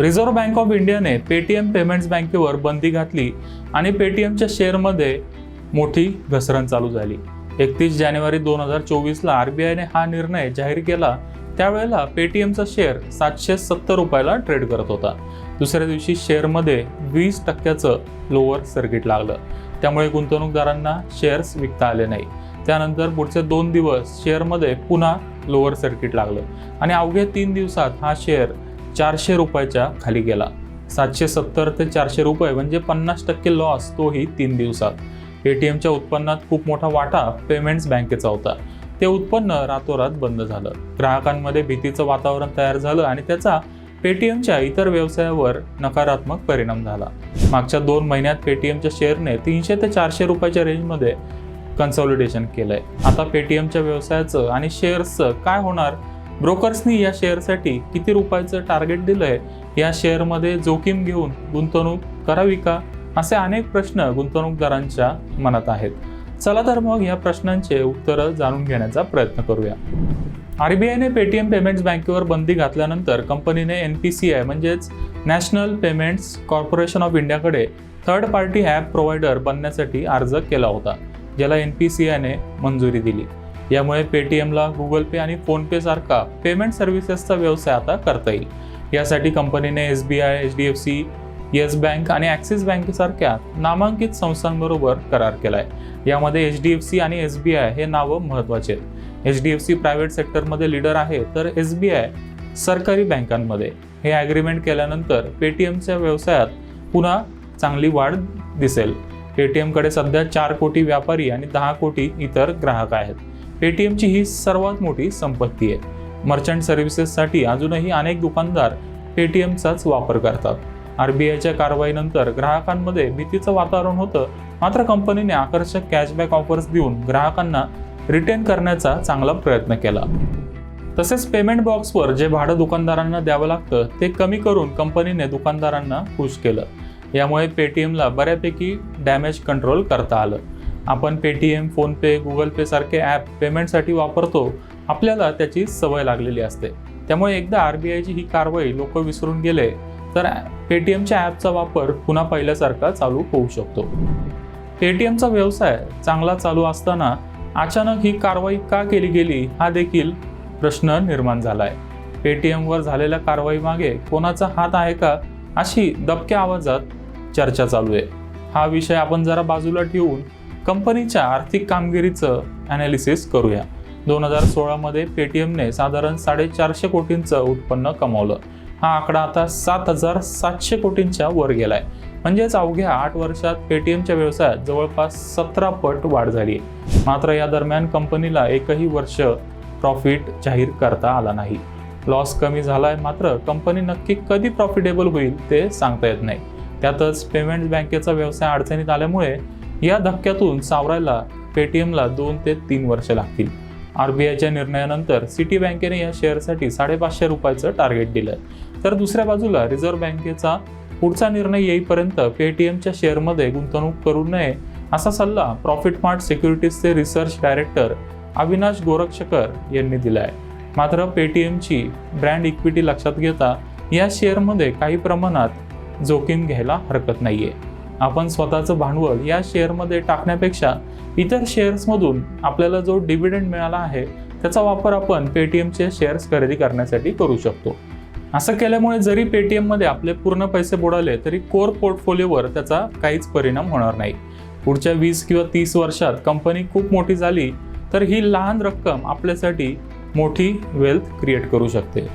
Reserve bank of इंडियाने Paytm payments बँकेवर बंदी घातली आणि पेटीएमच्या शेअरमध्ये मोठी घसरण चालू झाली. एकतीस जानेवारी दोन हजार चोवीसला आर बी आयने हा निर्णय जाहीर केला. त्यावेळेला पेटीएमचा शेअर सातशे सत्तर रुपयाला ट्रेड करत होता. दुसऱ्या दिवशी शेअरमध्ये वीस टक्क्याचं लोअर सर्किट लागलं. त्यामुळे गुंतवणूकदारांना शेअर्स विकता आले नाही. त्यानंतर पुढचे दोन दिवस शेअरमध्ये पुन्हा लोअर सर्किट लागलं. आणि अवघ्या तीन दिवसात हा शेअर चारशे रुपयाच्या खाली गेला. सातशे सत्तर ते चारशे रुपये म्हणजे पन्नास टक्के लॉस तोही तीन दिवसात. पेटीएमच्या उत्पन्नात खूप मोठा वाटा पेमेंट्स बँकेचा होता. ते उत्पन्न रातोरात बंद झालं. ग्राहकांमध्ये भीतीचं वातावरण तयार झालं आणि त्याचा पेटीएमच्या इतर व्यवसायावर नकारात्मक परिणाम झाला. मागच्या दोन महिन्यात पेटीएमच्या शेअरने तीनशे ते चारशे रुपयाच्या रेंजमध्ये कन्सॉलिडेशन केलंय. आता पेटीएमच्या व्यवसायाचं आणि शेअर्सचं काय होणार ब्रोकर्सनी या शेअरसाठी किती रुपयाचं टार्गेट दिलं आहे या शेअरमध्ये जोखीम घेऊन गुंतवणूक करावी का? असे अनेक प्रश्न गुंतवणूकदारांच्या मनात आहेत. चला तर मग या प्रश्नांचे उत्तरं जाणून घेण्याचा प्रयत्न करूया. आरबीआयने पेटीएम पेमेंट्स बँकेवर बंदी घातल्यानंतर कंपनीने एन पी सी आय म्हणजेच नॅशनल पेमेंट्स कॉर्पोरेशन ऑफ इंडियाकडे थर्ड पार्टी ॲप प्रोव्हायडर बनण्यासाठी अर्ज केला होता ज्याला एन पी सी आयने मंजुरी दिली. यामुळे पेटीएमला गुगल पे आणि फोनपे सारखा पेमेंट सर्व्हिसेसचा व्यवसाय आता करता येईल. यासाठी कंपनीने S B I H D F C yes bank आणि ॲक्सिस बँकेसारख्या नामांकित संस्थांबरोबर करार केला आहे यामध्ये एच डी एफ सी आणि एस बी आय हे नावं महत्त्वाचे आहेत. H D F C private सेक्टरमध्ये लीडर आहे तर एस बी आय सरकारी बँकांमध्ये. हे ॲग्रीमेंट केल्यानंतर पेटीएमच्या व्यवसायात पुन्हा चांगली वाढ दिसेल. पेटीएमकडे सध्या चार कोटी व्यापारी आणि दहा कोटी इतर ग्राहक आहेत. पेटीएमची ही सर्वात मोठी संपत्ती आहे. मर्चंट सर्व्हिसेससाठी अजूनही अनेक दुकानदार पेटीएमचाच वापर करतात. आर बी आयच्या कारवाईनंतर ग्राहकांमध्ये भीतीचं वातावरण होतं. मात्र कंपनीने आकर्षक कॅशबॅक ऑफर्स देऊन ग्राहकांना रिटेन करण्याचा चांगला प्रयत्न केला. तसेच पेमेंट बॉक्सवर जे भाडं दुकानदारांना द्यावं लागतं ते कमी करून कंपनीने दुकानदारांना खुश केलं. यामुळे पेटीएमला बऱ्यापैकी डॅमेज कंट्रोल करता आलं. आपण पेटीएम फोनपे गुगल पे सारखे ॲप पेमेंटसाठी वापरतो आपल्याला त्याची सवय लागलेली असते. त्यामुळे एकदा आर बी आयची ही कारवाई लोक विसरून गेले तर पेटीएमच्या ॲपचा वापर पुन्हा पहिल्यासारखा चालू होऊ शकतो. पेटीएमचा व्यवसाय चांगला चालू असताना अचानक ही कारवाई का केली गेली हा देखील प्रश्न निर्माण झाला आहे पेटीएमवर झालेल्या कारवाईमागे कोणाचा हात आहे का अशी दबक्या आवाजात चर्चा चालू आहे. हा विषय आपण जरा बाजूला ठेवून कंपनीच्या आर्थिक कामगिरीचं ॲनालिसिस करूया. दोन हजार सोळामध्ये पेटीएमने साधारण साडेचारशे कोटींचं उत्पन्न कमावलं. हा आकडा आता सात हजार सातशे कोटींच्या वर गेलाय. म्हणजेच अवघ्या आठ वर्षात पेटीएमच्या व्यवसायात जवळपास सतरा पट वाढ झाली आहे. मात्र या दरम्यान कंपनीला एकही वर्ष प्रॉफिट जाहीर करता आला नाही. लॉस कमी झालाय मात्र कंपनी नक्की कधी प्रॉफिटेबल होईल ते सांगता येत नाही. त्यातच पेमेंट बँकेचा व्यवसाय अडचणीत आल्यामुळे या धक्क्यातून सावरायला पेटीएमला दोन ते तीन वर्ष लागतील. आर बी आयच्या निर्णयानंतर सिटी बँकेने या शेअरसाठी साडेपाचशे रुपयाचं टार्गेट दिलं तर दुसऱ्या बाजूला रिझर्व्ह बँकेचा पुढचा निर्णय येईपर्यंत पेटीएमच्या शेअरमध्ये गुंतवणूक करू नये असा सल्ला प्रॉफिट मार्ट सिक्युरिटीजचे रिसर्च डायरेक्टर अविनाश गोरक्षकर यांनी दिला आहे मात्र पेटीएमची ब्रँड इक्विटी लक्षात घेता या शेअरमध्ये काही प्रमाणात जोखीम घ्यायला हरकत नाही आहे आपण स्वतःचं भांडवल या शेअरमध्ये टाकण्यापेक्षा इतर शेअर्समधून आपल्याला जो डिव्हिडंड मिळाला आहे त्याचा वापर आपण पेटीएमचे शेअर्स खरेदी करण्यासाठी करू शकतो. असं केल्यामुळे जरी पेटीएममध्ये आपले पूर्ण पैसे बुडाले तरी कोर पोर्टफोलिओवर त्याचा काहीच परिणाम होणार नाही. पुढच्या वीस किंवा तीस वर्षात कंपनी खूप मोठी झाली तर ही लहान रक्कम आपल्यासाठी मोठी वेल्थ क्रिएट करू शकते.